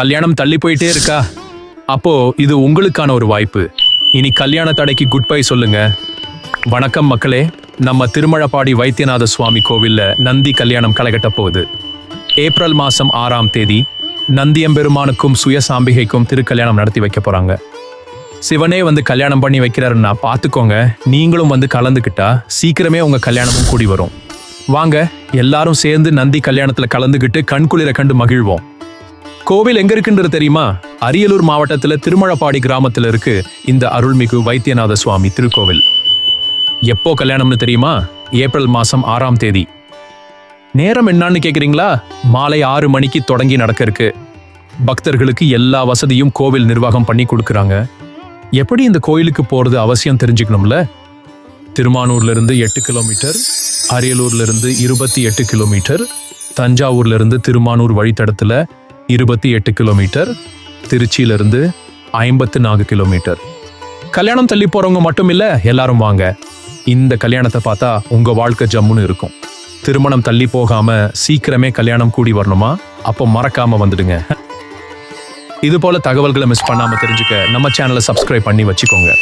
கல்யாணம் தள்ளி போயிட்டே இருக்கா? அப்போ இது உங்களுக்கான ஒரு வாய்ப்பு. இனி கல்யாண தடைக்கு குட் பை சொல்லுங்க. வணக்கம் மக்களே. நம்ம திருமழப்பாடி வைத்தியநாத சுவாமி கோவில்ல நந்தி கல்யாணம் களைகட்ட போகுது. ஏப்ரல் மாசம் ஆறாம் தேதி நந்தியம்பெருமானுக்கும் சுயசாம்பிகைக்கும் திருக்கல்யாணம் நடத்தி வைக்க போறாங்க. சிவனே வந்து கல்யாணம் பண்ணி வைக்கிறாருன்னா பார்த்துக்கோங்க நீங்களும் வந்து கலந்துக்கிட்டா சீக்கிரமே உங்க கல்யாணமும் கூடி வரும். வாங்க எல்லாரும் சேர்ந்து நந்தி கல்யாணத்துல கலந்துக்கிட்டு கண்குளிர கண்டு மகிழ்வோம். கோவில் எங்க இருக்குன்றது தெரியுமா? அரியலூர் மாவட்டத்துல திருமழப்பாடி கிராமத்துல இருக்கு இந்த அருள்மிகு வைத்தியநாத சுவாமி திருக்கோவில். எப்போ கல்யாணம்னு தெரியுமா? ஏப்ரல் மாசம் ஆறாம் தேதி. நேரம் என்னன்னு கேக்குறீங்களா? மாலை ஆறு மணிக்கு தொடங்கி நடக்க இருக்கு. பக்தர்களுக்கு எல்லா வசதியும் கோவில் நிர்வாகம் பண்ணி கொடுக்குறாங்க. எப்படி இந்த கோயிலுக்கு போறது அவசியம் தெரிஞ்சுக்கணும்ல? திருமானூர்ல இருந்து எட்டு கிலோமீட்டர் அரியலூர்ல இருந்து இருபத்தி எட்டு கிலோமீட்டர் தஞ்சாவூர்ல இருந்து திருமானூர் வழித்தடத்துல இருபத்தி எட்டு கிலோமீட்டர் திருச்சியிலிருந்து ஐம்பத்து நான்கு கிலோமீட்டர் கல்யாணம் தள்ளி போறவங்க மட்டும் இல்ல எல்லாரும் வாங்க. இந்த கல்யாணத்தை பார்த்தா உங்க வாழ்க்கை ஜம்முன்னு இருக்கும். திருமணம் தள்ளி போகாம சீக்கிரமே கல்யாணம் கூடி வரணுமா? அப்போ மறக்காம வந்துடுங்க. இது போல தகவல்களை மிஸ் பண்ணாம தெரிஞ்சுக்க நம்ம சேனலை சப்ஸ்கிரைப் பண்ணி வச்சுக்கோங்க.